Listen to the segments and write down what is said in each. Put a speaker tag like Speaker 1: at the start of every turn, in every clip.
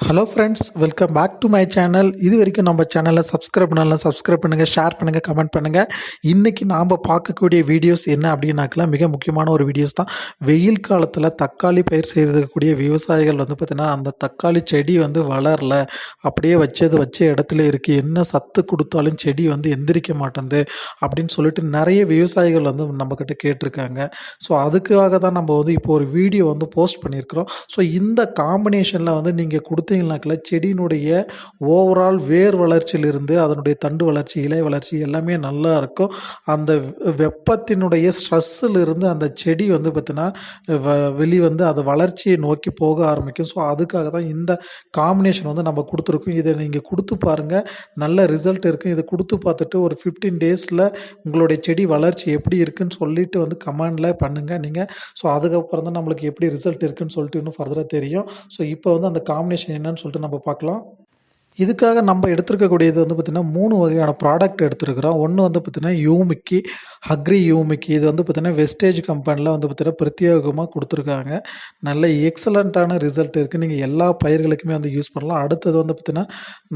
Speaker 1: Hello friends welcome back to my channel இது வரைக்கும் நம்ம சேனலை சப்ஸ்கிரைப் பண்ணலாம் சப்ஸ்கிரைப் பண்ணுங்கள் ஷேர் பண்ணுங்கள் கமெண்ட் பண்ணுங்கள் இன்றைக்கி நாம் பார்க்கக்கூடிய வீடியோஸ் என்ன அப்படின்னாக்கலாம் மிக முக்கியமான ஒரு வீடியோஸ் தான். வெயில் காலத்தில் தக்காளி பயிர் செய்திருக்கக்கூடிய விவசாயிகள் வந்து பார்த்திங்கன்னா அந்த தக்காளி செடி வந்து வளரல. அப்படியே வச்சது வச்ச இடத்துல இருக்குது என்ன சத்து கொடுத்தாலும் செடி வந்து எந்திரிக்க மாட்டேங்குது அப்படின்னு சொல்லிட்டு நிறைய விவசாயிகள் வந்து நம்மக்கிட்ட கேட்டிருக்காங்க. ஸோ அதுக்காக தான் நம்ம வந்து இப்போ ஒரு வீடியோ வந்து போஸ்ட் பண்ணியிருக்கிறோம். ஸோ இந்த காம்பினேஷனில் வந்து நீங்கள் கொடுத்து கொடுத்தீங்கனாக்கில் செடியினுடைய ஓவரால் வேர் வளர்ச்சியிலிருந்து அதனுடைய தண்டு வளர்ச்சி இலை வளர்ச்சி எல்லாமே நல்லா இருக்கும். அந்த வெப்பத்தினுடைய ஸ்ட்ரெஸ்ஸிலிருந்து அந்த செடி வந்து பார்த்திங்கன்னா வெளி வந்து அது வளர்ச்சியை நோக்கி போக ஆரம்பிக்கும். ஸோ அதுக்காக தான் இந்த காம்பினேஷன் வந்து நம்ம கொடுத்துருக்கோம். இதை நீங்கள் கொடுத்து பாருங்கள் நல்ல ரிசல்ட் இருக்கும் இதை கொடுத்து பார்த்துட்டு ஒரு ஃபிஃப்டீன் டேஸில் உங்களுடைய செடி வளர்ச்சி எப்படி இருக்குன்னு சொல்லிட்டு வந்து கமெண்டில் பண்ணுங்கள் நீங்கள் ஸோ அதுக்கப்புறம் தான் நம்மளுக்கு எப்படி ரிசல்ட் இருக்குன்னு சொல்லிட்டு இன்னும் ஃபர்தராக தெரியும். ஸோ இப்போ வந்து அந்த காம்பினேஷன் என்னன்னு சொல்லிட்டு நம்ம பார்க்கலாம். இதுக்காக நம்ம எடுத்துருக்கக்கூடியது வந்து பார்த்திங்கன்னா மூணு வகையான ப்ராடக்ட் எடுத்துருக்குறோம். ஒன்று வந்து பார்த்திங்கன்னா யூமிக்கி அக்ரி யூமிக்கி. இது வந்து பார்த்திங்கன்னா வெஸ்டேஜ் கம்பெனியில் வந்து பார்த்திங்கன்னா பிரத்யேகமாக கொடுத்துருக்காங்க. நல்ல எக்ஸலண்ட்டான ரிசல்ட் இருக்குது நீங்கள் எல்லா பயிர்களுக்குமே வந்து யூஸ் பண்ணலாம். அடுத்தது வந்து பார்த்திங்கன்னா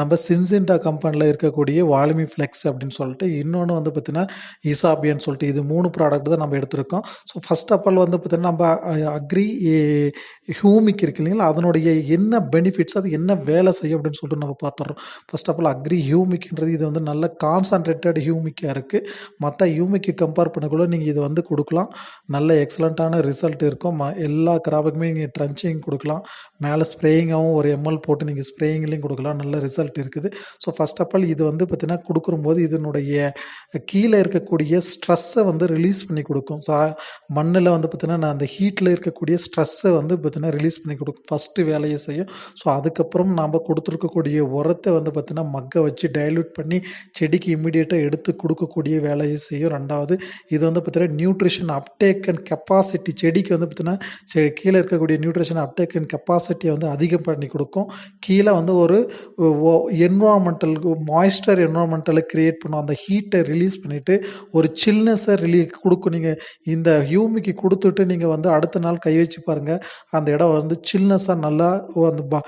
Speaker 1: நம்ம சின்சின்டா கம்பெனியில் இருக்கக்கூடிய வால்மி ஃப்ளெக்ஸ் அப்படின்னு சொல்லிட்டு இன்னொன்று வந்து பார்த்திங்கன்னா இசாபியன்னு சொல்லிட்டு இது மூணு ப்ராடக்ட் தான் நம்ம எடுத்திருக்கோம். ஸோ ஃபஸ்ட் ஆஃப் ஆல் வந்து பார்த்திங்கன்னா நம்ம அக்ரி ஹியூமிக் இருக்கு இல்லைங்களா? அதனுடைய என்ன பெனிஃபிட்ஸ் அது என்ன வேலை செய்யும் அப்படின்னு சொல்லிட்டு நம்ம பார்த்துட்றோம். ஃபர்ஸ்ட் ஆஃப் ஆல் அக்ரி ஹியூமிக்ன்றது இது வந்து நல்ல கான்சன்ட்ரேட்டட் ஹியூமிக்காக இருக்குது மற்ற ஹியூமிக்கு கம்பேர் பண்ணக்குள்ள நீங்கள் இது வந்து கொடுக்கலாம். நல்ல எக்ஸலண்ட்டான ரிசல்ட் இருக்கும். ம எல்லா கிராப்புக்குமே நீங்கள் ட்ரன்ச்சிங் கொடுக்கலாம். மேலே ஸ்ப்ரேயிங்காகவும் ஒரு எம்எல் போட்டு நீங்கள் ஸ்ப்ரேயிங்லேயும் கொடுக்கலாம். நல்ல ரிசல்ட் இருக்குது. ஸோ ஃபர்ஸ்ட் ஆஃப் ஆல் இது வந்து பார்த்திங்கன்னா கொடுக்கும்போது இதனுடைய கீழே இருக்கக்கூடிய ஸ்ட்ரெஸ்ஸை வந்து ரிலீஸ் பண்ணி கொடுக்கும். ஸோ மண்ணில் வந்து பார்த்திங்கன்னா நான் அந்த ஹீட்டில் இருக்கக்கூடிய ஸ்ட்ரெஸ்ஸை வந்து பார்த்திங்கன்னா ரிலீஸ் பண்ணி கொடுக்கும். ஃபஸ்ட்டு வேலையை செய்யும். ஸோ அதுக்கப்புறம் நாம் கொடுத்துருக்கக்கூடிய உரத்தை வந்து பார்த்திங்கன்னா மக்கை வச்சு டைல்யூட் பண்ணி செடிக்கு இம்மிடியேட்டாக எடுத்து கொடுக்கக்கூடிய வேலையை செய்யும். ரெண்டாவது இது வந்து பார்த்திங்கன்னா நியூட்ரிஷன் அப்டேக் அண்ட் கெப்பாசிட்டி செடிக்கு வந்து பார்த்திங்கன்னா செ கீழே இருக்கக்கூடிய நியூட்ரிஷன் அப்டேக் அண்ட் கெப்பாசிட்டியை வந்து அதிகம் பண்ணி கொடுக்கும். கீழே வந்து ஒரு என்வாமெண்டல் மாய்ஸ்டர் என்வரான்மெண்டலை க்ரியேட் பண்ணும். அந்த ஹீட்டை ரிலீஸ் பண்ணிவிட்டு ஒரு சில்னஸை ரிலீ கொடுக்கும். நீங்கள் இந்த ஹியூமிக்கு கொடுத்துட்டு நீங்கள் வந்து அடுத்த நாள் கை வச்சு பாருங்கள் அந்த இடம் வந்து சில்னஸாக நல்லா அந்த பா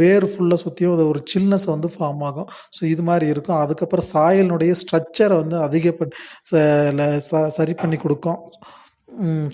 Speaker 1: வேர் ஃபுல்லாக சுற்றியும் ஒரு சில்னஸ் வந்து ஃபார்ம் ஆகும். ஸோ இது மாதிரி இருக்கும். அதுக்கப்புறம் சாயலினுடைய ஸ்ட்ரக்சரை வந்து அதிகப்பட் சரி பண்ணி கொடுக்கும்.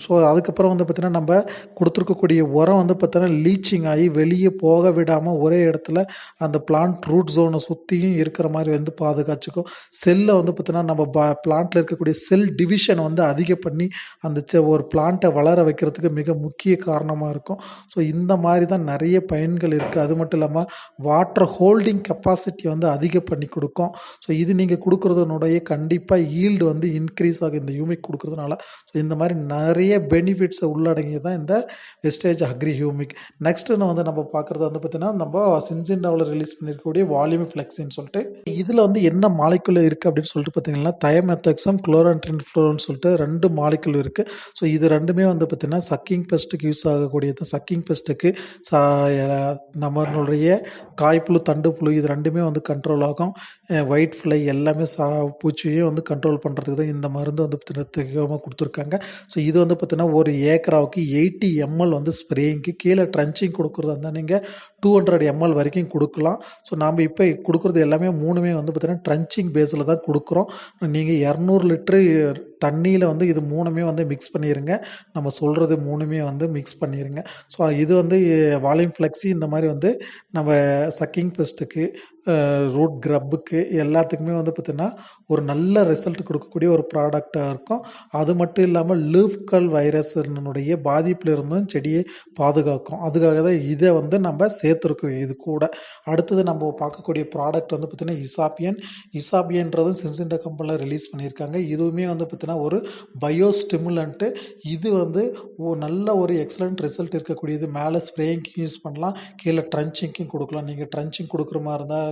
Speaker 1: ஸோ அதுக்கப்புறம் வந்து பார்த்திங்கன்னா நம்ம கொடுத்துருக்கக்கூடிய உரம் வந்து பார்த்தோன்னா லீச்சிங் ஆகி வெளியே போக விடாமல் ஒரே இடத்துல அந்த பிளான்ட் ரூட் ஜோனை சுற்றியும் இருக்கிற மாதிரி வந்து பாதுகாச்சுக்கும். செல்லை வந்து பார்த்தோன்னா நம்ம ப பிளான்ட்டில் இருக்கக்கூடிய செல் டிவிஷனை வந்து அதிக பண்ணி அந்த செ ஒரு பிளான்ட்டை வளர வைக்கிறதுக்கு மிக முக்கிய காரணமாக இருக்கும். ஸோ இந்த மாதிரி தான் நிறைய பயன்கள் இருக்குது அது மட்டும் இல்லாமல் வாட்டர் ஹோல்டிங் கெப்பாசிட்டி வந்து அதிக பண்ணி கொடுக்கும். ஸோ இது நீங்கள் கொடுக்குறதுனுடைய கண்டிப்பாக ஈல்டு வந்து இன்க்ரீஸ் ஆகும். இந்த யூமிக் கொடுக்குறதுனால. ஸோ இந்த மாதிரி நிறைய பெனிஃபிட்ஸை உள்ளடங்கி தான் இந்த வெஸ்டேஜ் அக்ரி ஹியூமிக் நெக்ஸ்ட்டு வந்து நம்ம பார்க்குறது வந்து பார்த்திங்கன்னா நம்ம சின்சின்டாவில் ரிலீஸ் பண்ணியிருக்கக்கூடிய வால்யூம் ஃப்ளெக்ஸின்னு சொல்லிட்டு. இதில் வந்து என்ன மாலிக்குள்ள இருக்குது அப்படின்னு சொல்லிட்டு பார்த்தீங்கன்னா தயமெத்தக்ஸம் குளோரன்ட்ரின் ஃப்ளோர்னு சொல்லிட்டு ரெண்டு மாலிக்குள் இருக்குது ஸோ இது ரெண்டுமே வந்து பார்த்திங்கன்னா சக்கிங் பெஸ்ட்டுக்கு யூஸ் ஆகக்கூடியது. சக்கிங் பெஸ்ட்டுக்கு சா நம்மளுடைய காய்ப்புழு தண்டு புழு இது ரெண்டுமே வந்து கண்ட்ரோல் ஆகும். ஒயிட் ஃப்ளை எல்லாமே சா பூச்சியும் வந்து கண்ட்ரோல் பண்ணுறதுக்கு தான் இந்த மருந்து வந்து பார்த்திங்கன்னா கொடுத்துருக்காங்க. ஸோ இது வந்து பார்த்தீங்கன்னா ஒரு ஏக்கராவுக்கு எயிட்டி எம்எல் வந்து ஸ்ப்ரேயிங்க்கு கீழே ட்ரன்ச்சிங் கொடுக்குறதா இருந்தால் நீங்கள் டூ ஹண்ட்ரட் எம்எல் வரைக்கும் கொடுக்கலாம். ஸோ நாம் இப்போ கொடுக்குறது எல்லாமே மூணுமே வந்து பார்த்திங்கன்னா ட்ரன்ச்சிங் பேஸில் தான் கொடுக்குறோம். நீங்கள் இரநூறு லிட்ரு தண்ணியில் வந்து இது மூணுமே வந்து மிக்ஸ் பண்ணிடுங்க நம்ம சொல்கிறது மூணுமே வந்து மிக்ஸ் பண்ணிடுங்க ஸோ இது வந்து வால்யூம் ஃப்ளெக்ஸி இந்த மாதிரி வந்து நம்ம சக்கிங் பெஸ்ட்டுக்கு ரூட் க்ரப்புக்கு எல்லாத்துக்குமே வந்து பார்த்திங்கன்னா ஒரு நல்ல ரிசல்ட் கொடுக்கக்கூடிய ஒரு ப்ராடக்டாக இருக்கும். அது மட்டும் இல்லாமல் லீவ்கல் வைரஸ்னுடைய பாதிப்பில் இருந்தும் செடியை பாதுகாக்கும். அதுக்காக தான் இதை வந்து நம்ம சேர்த்துருக்கோம். இது கூட. அடுத்தது நம்ம பார்க்கக்கூடிய ப்ராடக்ட் வந்து பார்த்திங்கன்னா இசாப்பியன் இசாப்பியன்றதும் சின்சிண்டா கம்பெனியில் ரிலீஸ் பண்ணியிருக்காங்க. இதுவுமே வந்து பார்த்திங்கன்னா ஒரு பயோ ஸ்டிமுலண்ட்டு இது வந்து ஓ நல்ல ஒரு எக்ஸலண்ட் ரிசல்ட் இருக்கக்கூடியது. மேலே ஸ்ப்ரேயிங்க்கும் யூஸ் பண்ணலாம். கீழே ட்ரன்ச்சிங்க்கும் கொடுக்கலாம். நீங்கள் ட்ரன்ச்சிங் கொடுக்குற மாதிரி இருந்தால்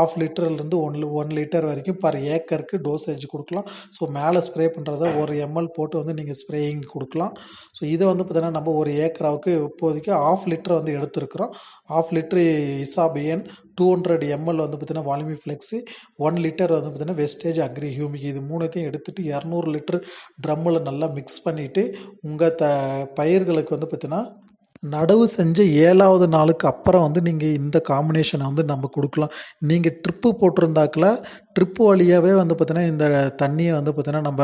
Speaker 1: ஆஃப் லிட்டர்லேருந்து ஒன் ஒன் லிட்டர் வரைக்கும் பர் ஏக்கருக்கு டோசேஜ் கொடுக்கலாம். ஸோ மேலே ஸ்ப்ரே பண்ணுறத ஒரு எம்எல் போட்டு வந்து நீங்கள் ஸ்ப்ரேயிங் கொடுக்கலாம். ஸோ இதை வந்து பார்த்தீங்கன்னா நம்ம ஒரு ஏக்கராவுக்கு இப்போதைக்கு ஆஃப் லிட்டர் வந்து எடுத்துருக்குறோம். ஆஃப் லிட்டர் இசாபியன் டூ ஹண்ட்ரட் எம்எல் வந்து பார்த்தீங்கன்னா வால்யூமி ஃப்ளெக்ஸி ஒன் லிட்டர் வந்து பார்த்தீங்கன்னா வெஸ்டேஜ் அக்ரி ஹியூமிக் இது மூணுத்தையும் எடுத்துகிட்டு இரநூறு லிட்டர் ட்ரம்மில் நல்லா மிக்ஸ் பண்ணிவிட்டு உங்கள் த பயிர்களுக்கு வந்து பார்த்தீங்கன்னா நடவு செஞ்ச ஏழாவது நாளுக்கு அப்புறம் வந்து நீங்கள் இந்த காம்பினேஷனை வந்து நம்ம கொடுக்கலாம். நீங்கள் ட்ரிப்பு போட்டிருந்தாக்கில் ட்ரிப்பு வழியாகவே வந்து பார்த்திங்கன்னா இந்த தண்ணியை வந்து பார்த்திங்கன்னா நம்ம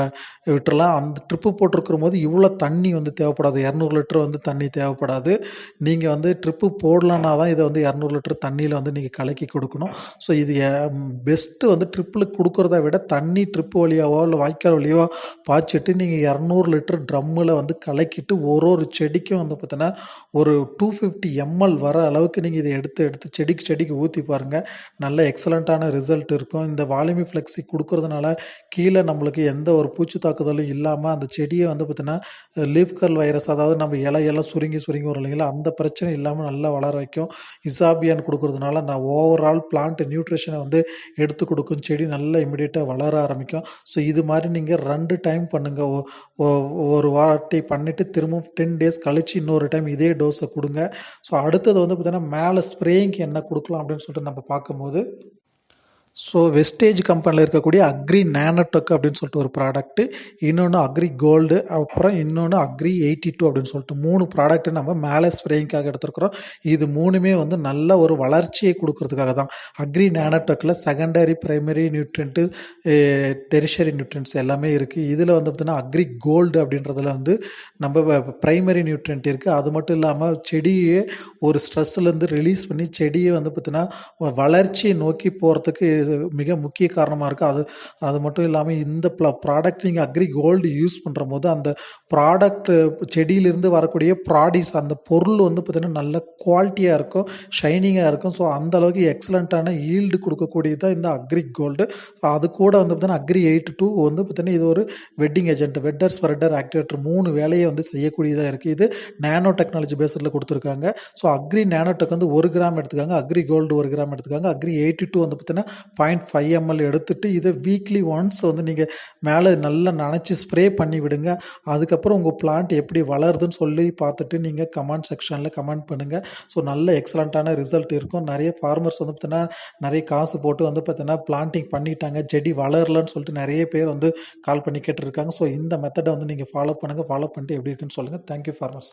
Speaker 1: விட்டுறலாம். அந்த ட்ரிப்பு போட்டிருக்கிற போது இவ்வளோ தண்ணி வந்து தேவைப்படாது. இரநூறு லிட்டர் வந்து தண்ணி தேவைப்படாது. நீங்கள் வந்து ட்ரிப்பு போடலன்னா தான் இதை வந்து இரநூறு லிட்டர் தண்ணியில் வந்து நீங்கள் கலக்கி கொடுக்கணும். ஸோ இது பெஸ்ட்டு வந்து ட்ரிப்பில் கொடுக்குறத விட தண்ணி ட்ரிப்பு வழியாவோ இல்லை வாய்க்கால் வழியோ பாய்ச்சிட்டு நீங்கள் இரநூறு லிட்டர் ட்ரம்மில் வந்து கலக்கிட்டு ஒரு ஒரு செடிக்கும் வந்து பார்த்தீங்கன்னா ஒரு டூ ஃபிஃப்டி எம்எல் வர அளவுக்கு நீங்கள் இதை எடுத்து எடுத்து செடிக்கு செடிக்கு ஊற்றி பாருங்கள் நல்ல எக்ஸலண்ட்டான ரிசல்ட் இருக்கும். இந்த வாலிமி ஃப்ளெக்ஸி கொடுக்கறதுனால கீழே நம்மளுக்கு எந்த ஒரு பூச்சி தாக்குதலும் இல்லாமல் அந்த செடியை வந்து பார்த்திங்கன்னா லீஃப் கர்ல் வைரஸ் அதாவது நம்ம இலையெல்லாம் சுருங்கி சுருங்கி வரும் இல்லைங்களா? அந்த பிரச்சனை இல்லாமல் நல்லா வளர வைக்கும். இசாபியான் கொடுக்கறதுனால நான் ஓவரால் பிளான்ட் நியூட்ரிஷனை வந்து எடுத்து கொடுக்கும். செடி நல்லா இமிடியேட்டாக வளர ஆரம்பிக்கும். ஸோ இது மாதிரி நீங்கள் ரெண்டு டைம் பண்ணுங்கள் ஒரு வாட்டி பண்ணிவிட்டு திரும்பவும் டென் டேஸ் கழித்து இன்னொரு டைம் இதே டோ டோஸை கொடுங்க. ஸோ அடுத்தது வந்து பார்த்தீங்கன்னா மேலே ஸ்ப்ரேயிங்க்கு என்ன கொடுக்கலாம் அப்படின்னு சொல்லிட்டு நம்ம பார்க்கும்போது ஸோ வெஸ்டேஜ் கம்பெனியில் இருக்கக்கூடிய அக்ரி நேனடெக் அப்படின்னு சொல்லிட்டு ஒரு ப்ராடக்ட்டு இன்னொன்று அக்ரி கோல்டு அப்புறம் இன்னொன்று அக்ரி எயிட்டி டூ அப்படின்னு சொல்லிட்டு மூணு ப்ராடக்ட்டு நம்ம மேலே ஸ்ப்ரேயிங்காக எடுத்துருக்குறோம். இது மூணுமே வந்து நல்ல ஒரு வளர்ச்சியை கொடுக்கறதுக்காக தான். Agri நேனடெக்கில் secondary primary nutrient tertiary nutrients எல்லாமே இருக்குது இதில் வந்து பார்த்தீங்கன்னா அக்ரி கோல்டு அப்படின்றதுல வந்து நம்ம ப்ரைமரி நியூட்ரியன்ட் இருக்குது அது மட்டும் இல்லாமல் செடியே ஒரு ஸ்ட்ரெஸ்லேருந்து ரிலீஸ் பண்ணி செடியை வந்து பார்த்திங்கன்னா வளர்ச்சியை நோக்கி போகிறதுக்கு இது மிக முக்கிய காரணமாக இருக்குது அது அது மட்டும் இல்லாமல் இந்த ப்ள ப்ராடக்ட் நீங்கள் அக்ரி கோல்டு யூஸ் பண்ணுற போது அந்த ப்ராடக்ட் செடியிலிருந்து வரக்கூடிய ப்ராடிஸ் அந்த பொருள் வந்து பார்த்திங்கன்னா நல்ல குவாலிட்டியாக இருக்கும் ஷைனிங்காக இருக்கும். ஸோ அந்தளவுக்கு எக்ஸலண்ட்டான ஈல்டு கொடுக்கக்கூடியது தான் இந்த அக்ரி கோல்டு ஸோ அது கூட வந்து பார்த்தீங்கன்னா அக்ரி எயிட் டூ வந்து பார்த்திங்கன்னா இது ஒரு wetting agent wetter spreader activator மூணு வேலையை வந்து செய்யக்கூடியதாக இருக்குது இது நேனோ டெக்னாலஜி பேஸில் கொடுத்துருக்காங்க. ஸோ அக்ரி நேனோடெக் வந்து ஒரு கிராம் எடுத்துக்காங்க அக்ரி கோல்டு ஒரு கிராம் எடுத்துக்காங்க அக்ரி எயிட்டி டூ வந்து பார்த்தீங்கன்னா பாயிண்ட் ஃபைவ் எம்எல் எடுத்துட்டு இதை வீக்லி ஒன்ஸ் வந்து நீங்கள் மேலே நல்லா நனைச்சி ஸ்ப்ரே பண்ணி விடுங்க. அதுக்கப்புறம் உங்கள் பிளான்ட் எப்படி வளருதுன்னு சொல்லி பார்த்துட்டு நீங்கள் கமெண்ட் செக்ஷனில் கமெண்ட் பண்ணுங்கள் ஸோ நல்ல எக்ஸலண்ட்டான ரிசல்ட் இருக்கும். நிறைய ஃபார்மர்ஸ் வந்து பார்த்தீங்கன்னா நிறைய காசு போட்டு வந்து பார்த்தீங்கன்னா பிளான்டிங் பண்ணிட்டாங்க. செடி வளரலன்னு சொல்லிட்டு நிறைய பேர் வந்து கால் பண்ணி கேட்டிருக்காங்க. ஸோ இந்த மெத்தடை வந்து நீங்கள் ஃபாலோ பண்ணுங்கள் ஃபாலோ பண்ணிட்டு எப்படி இருக்குன்னு சொல்லுங்கள் தேங்க்யூ ஃபார்மர்ஸ்